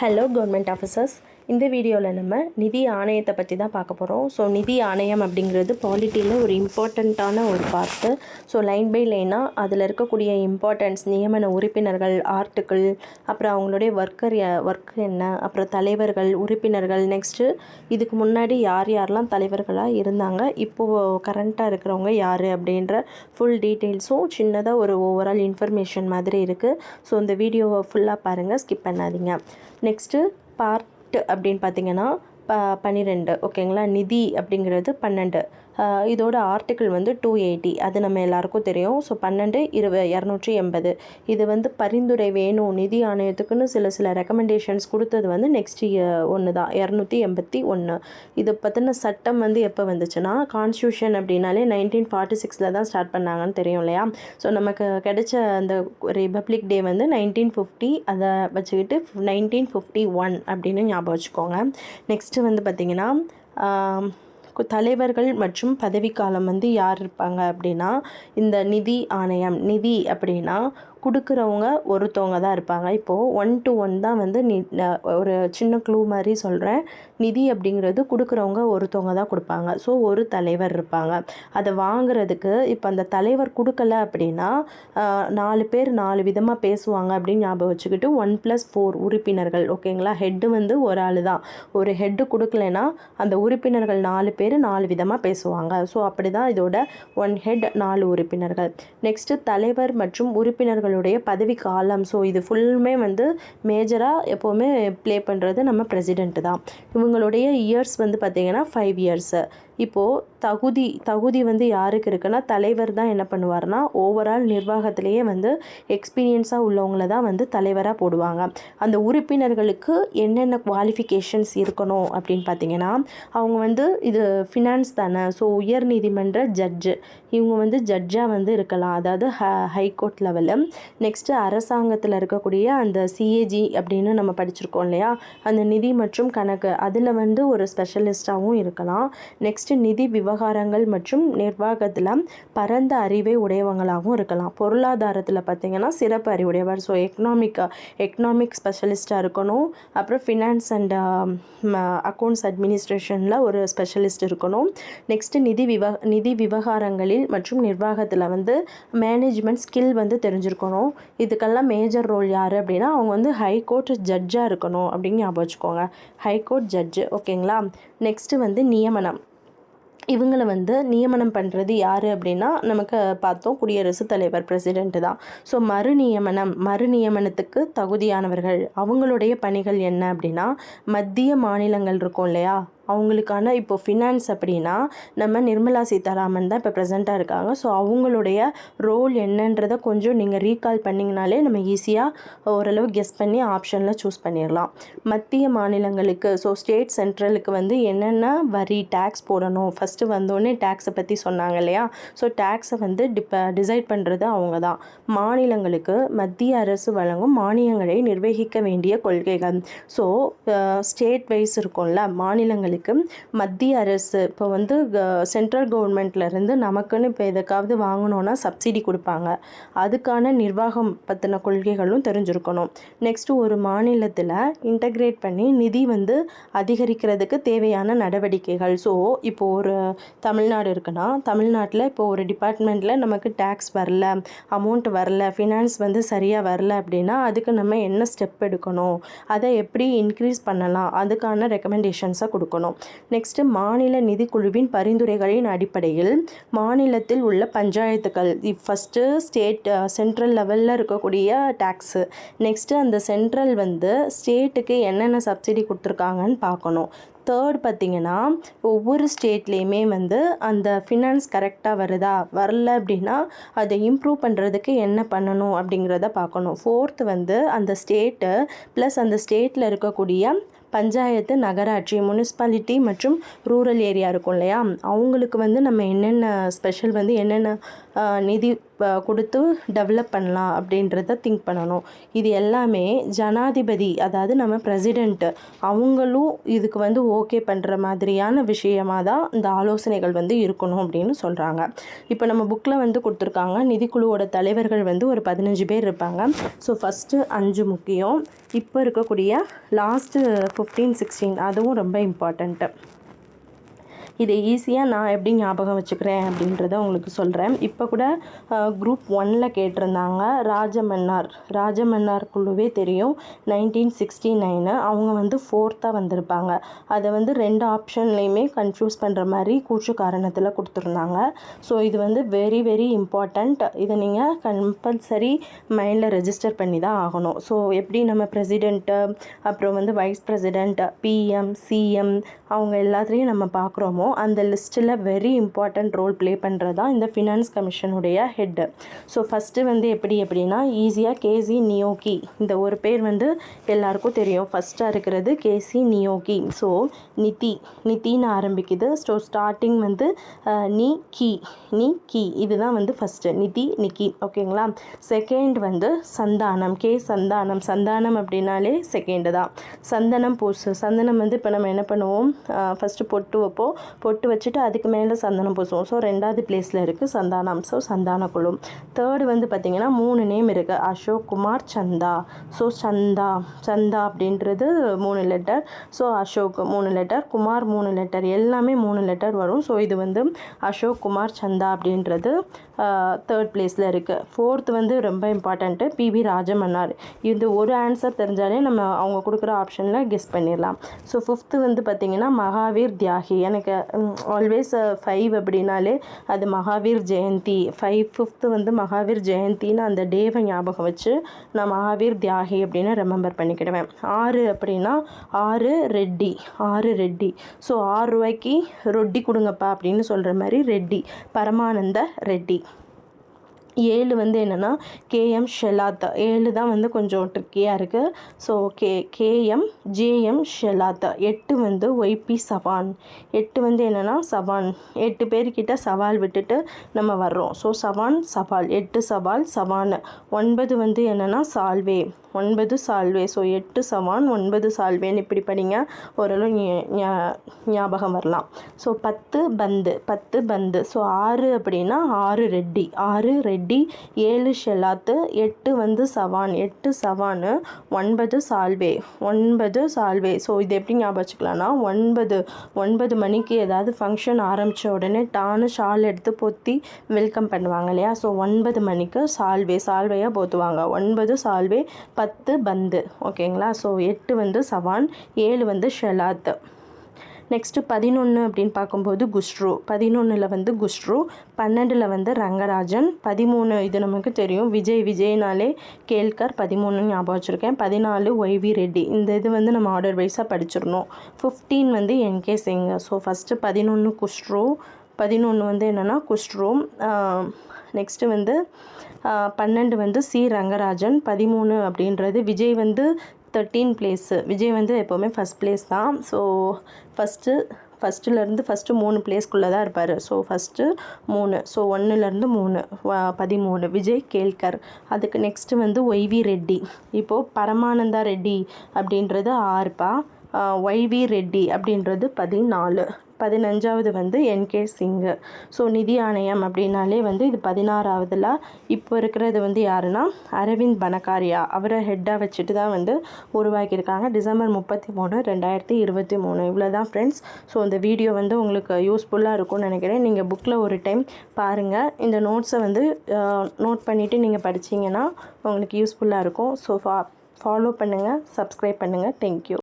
hello government officers. இந்த வீடியோவில் நம்ம நிதி ஆணையத்தை பற்றி தான் பார்க்க போகிறோம் ஸோ நிதி ஆணையம் அப்படிங்கிறது பாலிட்டியில் ஒரு இம்பார்ட்டண்ட்டான ஒரு பார்ட்டு ஸோ லைன் பை லைனாக அதில் இருக்கக்கூடிய இம்பார்ட்டன்ஸ் நியமன உறுப்பினர்கள் ஆர்டிக்கிள் அப்புறம் அவங்களுடைய ஒர்க்கர் ஒர்க் என்ன அப்புறம் தலைவர்கள் உறுப்பினர்கள் நெக்ஸ்ட்டு இதுக்கு முன்னாடி யார் யாரெல்லாம் தலைவர்களாக இருந்தாங்க இப்போது கரண்ட்டாக இருக்கிறவங்க யார் அப்படின்ற ஃபுல் டீட்டெயில்ஸும் சின்னதாக ஒரு ஓவரால் இன்ஃபர்மேஷன் மாதிரி இருக்குது ஸோ இந்த வீடியோவை ஃபுல்லாக பாருங்கள் ஸ்கிப் பண்ணாதீங்க. நெக்ஸ்ட்டு பார்ட் அப்படின்னு பார்த்தீங்கன்னா ப பன்னிரெண்டு. ஓகேங்களா? நிதி அப்படிங்கிறது பன்னெண்டு. இதோட ஆர்டிக்கிள் வந்து டூ எயிட்டி அது நம்ம எல்லாருக்கும் தெரியும். ஸோ பன்னெண்டு இருவ இரநூற்றி எண்பது. இது வந்து பரிந்துரை வேணும் நிதி ஆணையத்துக்குன்னு சில சில ரெக்கமெண்டேஷன்ஸ் கொடுத்தது வந்து நெக்ஸ்ட் ஒன்று தான். இரநூத்தி எண்பத்தி ஒன்று இது பற்றின சட்டம் வந்து எப்போ வந்துச்சுன்னா கான்ஸ்டியூஷன் அப்படின்னாலே நைன்டீன் ஃபார்ட்டி சிக்ஸில் தான் ஸ்டார்ட் பண்ணாங்கன்னு தெரியும் இல்லையா? ஸோ நமக்கு கிடைச்ச அந்த ரிபப்ளிக் டே வந்து நைன்டீன் ஃபிஃப்டி அதை வச்சுக்கிட்டு நைன்டீன் ஃபிஃப்டி ஒன் அப்படின்னு ஞாபகம் வச்சுக்கோங்க. நெக்ஸ்ட்டு வந்து பார்த்திங்கன்னா தலைவர்கள் மற்றும் பதவிக்காலம் வந்து யார் இருப்பாங்க அப்படின்னா இந்த நிதி ஆணையம் நிதி அப்படின்னா கொடுக்குறவங்க ஒருத்தவங்க தான் இருப்பாங்க. இப்போது ஒன் டு ஒன் தான் வந்து நி ஒரு சின்ன க்ளூ மாதிரி சொல்கிறேன் நிதி அப்படிங்கிறது கொடுக்குறவங்க ஒருத்தவங்க தான் கொடுப்பாங்க. ஸோ ஒரு தலைவர் இருப்பாங்க. அதை வாங்குறதுக்கு இப்போ அந்த தலைவர் கொடுக்கல அப்படின்னா நாலு பேர் நாலு விதமாக பேசுவாங்க அப்படின்னு ஞாபகம் வச்சுக்கிட்டு ஒன் ப்ளஸ் ஃபோர் உறுப்பினர்கள் ஓகேங்களா ஹெட்டு வந்து ஒரு ஆள் தான். ஒரு ஹெட்டு கொடுக்கலனா அந்த உறுப்பினர்கள் நாலு பேர் நாலு விதமாக பேசுவாங்க. ஸோ அப்படி தான் இதோட ஒன் ஹெட் நாலு உறுப்பினர்கள். நெக்ஸ்ட்டு தலைவர் மற்றும் உறுப்பினர்கள் அவங்களுடைய பதவி காலம். ஸோ இது ஃபுல்லுமே வந்து மேஜராக எப்போவுமே ப்ளே பண்ணுறது நம்ம பிரசிடெண்ட்டு தான். இவங்களுடைய இயர்ஸ் வந்து பார்த்திங்கன்னா ஃபைவ் இயர்ஸு இப்போது தகுதி தகுதி வந்து யாருக்கு இருக்குன்னா தலைவர் தான் என்ன பண்ணுவார்னா ஓவரால் நிர்வாகத்திலேயே வந்து எக்ஸ்பீரியன்ஸாக உள்ளவங்கள தான் வந்து தலைவராக போடுவாங்க. அந்த உறுப்பினர்களுக்கு என்னென்ன குவாலிஃபிகேஷன்ஸ் இருக்கணும் அப்படின்னு பார்த்தீங்கன்னா அவங்க வந்து இது ஃபினான்ஸ் தானே ஸோ உயர் நீதிமன்ற ஜட்ஜு இவங்க வந்து ஜட்ஜாக வந்து இருக்கலாம் அதாவது ஹ ஹைகோர்ட் லெவலில் நெக்ஸ்ட்டு அரசாங்கத்தில் இருக்கக்கூடிய அந்த சிஏஜி அப்படின்னு நம்ம படிச்சிருக்கோம் இல்லையா? அந்த நிதி மற்றும் கணக்கு அதில் வந்து ஒரு ஸ்பெஷலிஸ்ட்டாகவும் இருக்கலாம். நெக்ஸ்ட் நெக்ஸ்ட்டு நிதி விவகாரங்கள் மற்றும் நிர்வாகத்தில் பரந்த அறிவை உடையவங்களாகவும் இருக்கலாம். பொருளாதாரத்தில் பார்த்தீங்கன்னா சிறப்பு அறிவுடையவர். ஸோ எக்கனாமிக் எக்கனாமிக் ஸ்பெஷலிஸ்ட்டாக இருக்கணும். அப்புறம் ஃபினான்ஸ் அண்ட் அக்கௌண்ட்ஸ் அட்மினிஸ்ட்ரேஷனில் ஒரு ஸ்பெஷலிஸ்ட் இருக்கணும். நெக்ஸ்ட்டு நிதி விவ நிதி விவகாரங்களில் மற்றும் நிர்வாகத்தில் வந்து மேனேஜ்மெண்ட் ஸ்கில் வந்து தெரிஞ்சிருக்கணும். இதுக்கெல்லாம் மேஜர் ரோல் யார் அப்படின்னா அவங்க வந்து ஹைகோர்ட் ஜட்ஜாக இருக்கணும் அப்படின்னு ஞாபகம் வச்சுக்கோங்க. ஹைகோர்ட் ஜட்ஜு ஓகேங்களா நெக்ஸ்ட்டு வந்து நியமனம். இவங்களை வந்து நியமனம் பண்ணுறது யார் அப்படின்னா நமக்கு பார்த்தோம் குடியரசுத் தலைவர் பிரசிடெண்ட்டு தான். ஸோ மறு நியமனம் மறு நியமனத்துக்கு தகுதியானவர்கள். அவங்களுடைய பணிகள் என்ன அப்படின்னா மத்திய மாநிலங்கள் இருக்கும் இல்லையா? அவங்களுக்கான இப்போ ஃபினான்ஸ் அப்படின்னா நம்ம நிர்மலா சீதாராமன் தான் இப்போ ப்ரெசண்ட்டாக இருக்காங்க. ஸோ அவங்களுடைய ரோல் என்னன்றதை கொஞ்சம் நீங்கள் ரீகால் பண்ணிங்கனாலே நம்ம ஈஸியாக ஓரளவு கெஸ் பண்ணி ஆப்ஷனில் சூஸ் பண்ணிடலாம். மத்திய மாநிலங்களுக்கு ஸோ ஸ்டேட் சென்ட்ரலுக்கு வந்து என்னென்ன வரி டேக்ஸ் போடணும்? ஃபஸ்ட்டு வந்தோடனே டேக்ஸை பற்றி சொன்னாங்க இல்லையா? ஸோ டேக்ஸை வந்து டிப்ப டிசைட் பண்ணுறது அவங்க தான். மாநிலங்களுக்கு மத்திய அரசு வழங்கும் மானியங்களை நிர்வகிக்க வேண்டிய கொள்கைகள். ஸோ ஸ்டேட் வைஸ் இருக்கும்ல மாநிலங்களுக்கு மத்திய அரசு இப்போ வந்து சென்ட்ரல் கவர்மெண்ட்லேருந்து நமக்குன்னு இப்போ எதுக்காவது வாங்கணுன்னா சப்சிடி கொடுப்பாங்க. அதுக்கான நிர்வாகம் பற்றின கொள்கைகளும் தெரிஞ்சிருக்கணும். நெக்ஸ்ட்டு ஒரு மாநிலத்தில் இன்டகிரேட் பண்ணி நிதி வந்து அதிகரிக்கிறதுக்கு தேவையான நடவடிக்கைகள். ஸோ இப்போ ஒரு தமிழ்நாடு இருக்குன்னா தமிழ்நாட்டில் இப்போ ஒரு டிபார்ட்மெண்ட்டில் நமக்கு டேக்ஸ் வரல அமௌண்ட் வரல ஃபினான்ஸ் வந்து சரியாக வரல அப்படின்னா அதுக்கு நம்ம என்ன ஸ்டெப் எடுக்கணும்? அதை எப்படி இன்க்ரீஸ் பண்ணலாம்? அதுக்கான ரெக்கமெண்டேஷன்ஸை கொடுக்கணும். நெக்ஸ்ட்டு மாநில நிதிக்குழுவின் பரிந்துரைகளின் அடிப்படையில் மாநிலத்தில் உள்ள பஞ்சாயத்துக்கள். ஃபஸ்ட்டு ஸ்டேட் சென்ட்ரல் லெவலில் இருக்கக்கூடிய டேக்ஸு நெக்ஸ்ட்டு அந்த சென்ட்ரல் வந்து ஸ்டேட்டுக்கு என்னென்ன சப்சிடி கொடுத்துருக்காங்கன்னு பார்க்கணும். தேர்ட் பார்த்தீங்கன்னா ஒவ்வொரு ஸ்டேட்லேயுமே வந்து அந்த ஃபினான்ஸ் கரெக்டாக வருதா வரல அப்படின்னா அதை இம்ப்ரூவ் பண்ணுறதுக்கு என்ன பண்ணணும் அப்படிங்கிறத பார்க்கணும். ஃபோர்த்து வந்து அந்த ஸ்டேட்டு ப்ளஸ் அந்த ஸ்டேட்டில் இருக்கக்கூடிய பஞ்சாயத்து நகராட்சி முனிசிபாலிட்டி மற்றும் ரூரல் ஏரியா இருக்கும் இல்லையா? அவங்களுக்கு வந்து நம்ம என்னென்ன ஸ்பெஷல் வந்து என்னென்ன நிதி கொடுத்து டெவலப் பண்ணலாம் அப்படின்றத திங்க் பண்ணணும். இது எல்லாமே ஜனாதிபதி அதாவது நம்ம பிரசிடெண்ட்டு அவங்களும் இதுக்கு வந்து ஓகே பண்ணுற மாதிரியான விஷயமாக தான் இந்த ஆலோசனைகள் வந்து இருக்கணும் அப்படின்னு சொல்கிறாங்க இப்போ நம்ம புக்கில் வந்து கொடுத்துருக்காங்க நிதிக்குழுவோட தலைவர்கள் வந்து ஒரு பதினஞ்சு பேர் இருப்பாங்க. ஸோ ஃபஸ்ட்டு அஞ்சு முக்கியம். இப்போ இருக்கக்கூடிய லாஸ்ட்டு ஃபிஃப்டீன் சிக்ஸ்டீன் அதுவும் ரொம்ப இம்பார்ட்டண்ட்டு இதை ஈஸியாக நான் எப்படி ஞாபகம் வச்சுக்கிறேன் அப்படின்றத உங்களுக்கு சொல்கிறேன் இப்போ கூட குரூப் ஒனில் கேட்டிருந்தாங்க ராஜமன்னார். ராஜமன்னார் குழுவே தெரியும் நைன்டீன் சிக்ஸ்டி நைனு அவங்க வந்து ஃபோர்த்தாக வந்திருப்பாங்க. அதை வந்து ரெண்டு ஆப்ஷன்லேயுமே கன்ஃபியூஸ் பண்ணுற மாதிரி கூச்சு காரணத்தில் கொடுத்துருந்தாங்க. ஸோ இது வந்து வெரி வெரி இம்பார்ட்டண்ட் இதை நீங்கள் கம்பல்சரி மைண்டில் ரெஜிஸ்டர் பண்ணி தான் ஆகணும். ஸோ எப்படி நம்ம பிரசிடெண்ட்டு அப்புறம் வந்து வைஸ் பிரசிடெண்ட் பிஎம் சிஎம் அவங்க எல்லாத்துலேயும் நம்ம பார்க்குறோமோ அந்த லிஸ்ட்டில் வெரி இம்பார்ட்டண்ட் ரோல் ப்ளே பண்ணுறது தான் இந்த ஃபினான்ஸ் கமிஷனுடைய ஹெட்டு ஸோ ஃபஸ்ட்டு வந்து எப்படி எப்படின்னா ஈஸியாக கேசி நியோகி இந்த ஒரு பேர் வந்து எல்லாருக்கும் தெரியும். ஃபஸ்ட்டாக இருக்கிறது கேசி நியோகி ஸோ நிதி நிதின்னு ஆரம்பிக்குது. ஸோ ஸ்டார்டிங் வந்து நீ நி கி நி கி இதுதான் வந்து ஃபஸ்ட்டு நிதி நிக்கி. ஓகேங்களா? செகண்ட் வந்து சந்தானம். கே சந்தானம். சந்தானம் அப்படின்னாலே செகண்டு தான். சந்தனம் பூசு சந்தனம் வந்து இப்போ நம்ம என்ன பண்ணுவோம்? ஃபஸ்ட்டு பொட்டு வைப்போம். பொட்டு வச்சுட்டு அதுக்கு மேலே சந்தனம் பூசுவோம். ஸோ ரெண்டாவது பிளேஸில் இருக்குது சந்தானம் ஸோ சந்தான குழு தேர்டு வந்து பார்த்திங்கன்னா மூணு நேம் இருக்குது அசோக் குமார் சந்தா. ஸோ சந்தா சந்தா அப்படின்றது மூணு லெட்டர் ஸோ அசோக் மூணு லெட்டர் குமார் மூணு லெட்டர் எல்லாமே மூணு லெட்டர் வரும். ஸோ இது வந்து அசோக் குமார் சந்தா அப்படின்றது தேர்ட் பிளேஸில் இருக்குது ஃபோர்த் வந்து ரொம்ப இம்பார்ட்டண்ட்டு பிவி ராஜமன்னார். இது ஒரு ஆன்சர் தெரிஞ்சாலே நம்ம அவங்க கொடுக்குற ஆப்ஷனில் கெஸ் பண்ணிடலாம். ஸோ ஃபிஃப்த்து வந்து பார்த்திங்கன்னா மகாவீர் தியாகி. எனக்கு ஆல்வேஸ் ஃபைவ் அப்படின்னாலே அது மகாவீர் ஜெயந்தி. ஃபைவ் ஃபிஃப்த்து வந்து மகாவீர் ஜெயந்தின்னு அந்த டேவை ஞாபகம் வச்சு நான் மகாவீர் தியாகி அப்படின்னு ரிமெம்பர் பண்ணிக்கிடுவேன். ஆறு அப்படின்னா ஆறு ரெட்டி. ஆறு ரெட்டி. ஸோ ஆறு ரூபாய்க்கு ரொட்டி கொடுங்கப்பா அப்படின்னு சொல்கிற மாதிரி ரெட்டி. பரமானந்த ரெட்டி. ஏழு வந்து என்னென்னா கேஎம் ஷெலாத் ஏழு தான் வந்து கொஞ்சம் ட்ரிக்கியாக இருக்குது ஸோ கே கேஎம் ஜேஎம் ஷெலாத் எட்டு வந்து ஒய்பி சவான். எட்டு வந்து என்னென்னா சவான். எட்டு பேர்கிட்ட சவால் விட்டுட்டு நம்ம வர்றோம். ஸோ சவான் சவால். எட்டு சவால் சவான் ஒன்பது வந்து என்னென்னா சால்வே. ஒன்பது சால்வே. ஸோ எட்டு சவான் ஒன்பது சால்வேன்னு இப்படி படிங்க. ஓரளவு ஞா- ஞாபகம் வரலாம். ஸோ பத்து பந்து. பத்து பந்து. ஸோ ஆறு அப்படின்னா ஆறு ரெட்டி. ஆறு ரெட்டி. ஏழு ஷெலாத்து எட்டு வந்து சவான் எட்டு சவானு ஒன்பது சால்வே ஒன்பது சால்வே. ஸோ இது எப்படி ஞாபகம் வச்சுக்கலாம்னா ஒன்பது ஒன்பது மணிக்கு ஏதாவது ஃபங்க்ஷன் ஆரம்பித்த உடனே டானு ஷால் எடுத்து பொத்தி வெல்கம் பண்ணுவாங்க இல்லையா? ஸோ ஒன்பது மணிக்கு சால்வே சால்வையாக போத்துவாங்க. ஒன்பது சால்வே பத்து பந்து. ஓகேங்களா ஸோ எட்டு வந்து சவான் ஏழு வந்து ஷெலாத் நெக்ஸ்ட்டு பதினொன்று அப்படின்னு பார்க்கும்போது குஸ்ட்ரு பதினொன்றில் வந்து குஸ்ட்ரு பன்னெண்டில் வந்து ரங்கராஜன் பதிமூணு இது நமக்கு தெரியும். விஜய் விஜய்னாலே கேல்கர் பதிமூணு ஞாபகம் வச்சுருக்கேன். பதினாலு ஒய்வி ரெட்டி. இந்த இது வந்து நம்ம ஆர்டர் வைஸாக படிச்சிடணும். ஃபிஃப்டீன் வந்து என்கே சிங் ஸோ ஃபஸ்ட்டு பதினொன்று குஸ்ட்ரு பதினொன்று வந்து என்னென்னா குஸ்ட்ரு நெக்ஸ்ட்டு வந்து பன்னெண்டு வந்து சி ரங்கராஜன். பதிமூணு அப்படின்றது விஜய் வந்து தேர்ட்டீன் பிளேஸு விஜய் வந்து எப்போவுமே ஃபஸ்ட் பிளேஸ் தான். ஸோ ஃபஸ்ட்டு ஃபஸ்ட்டுலேருந்து ஃபஸ்ட்டு மூணு பிளேஸ்க்குள்ளே தான் இருப்பார். ஸோ ஃபஸ்ட்டு மூணு. ஸோ ஒன்றுலேருந்து மூணு. பதிமூணு. விஜய் கேல்கர். அதுக்கு நெக்ஸ்ட்டு வந்து ஒய்வி ரெட்டி. இப்போது பரமானந்தா ரெட்டி அப்படின்றது ஆறுப்பா. ஒய்வி ரெட்டி அப்படின்றது பதினாலு. பதினஞ்சாவது வந்து என்கே சிங்கு. ஸோ நிதி ஆணையம் அப்படின்னாலே வந்து இது பதினாறாவதுல. இப்போ இருக்கிறது வந்து யாருன்னா அரவிந்த் பனகாரியா அவரை ஹெட்டாக வச்சுட்டு தான் வந்து உருவாக்கியிருக்காங்க. டிசம்பர் முப்பத்தி மூணு ரெண்டாயிரத்தி இருபத்தி மூணு. இவ்வளோ தான் ஃப்ரெண்ட்ஸ் ஸோ இந்த வீடியோ வந்து உங்களுக்கு யூஸ்ஃபுல்லாக இருக்கும்னு நினைக்கிறேன். நீங்கள் புக்கில் ஒரு டைம் பாருங்கள் இந்த நோட்ஸை வந்து நோட் பண்ணிவிட்டு நீங்கள் படிச்சீங்கன்னா உங்களுக்கு யூஸ்ஃபுல்லாக இருக்கும். ஸோ ஃபா ஃபாலோ பண்ணுங்கள் சப்ஸ்கிரைப் பண்ணுங்கள் தேங்க்யூ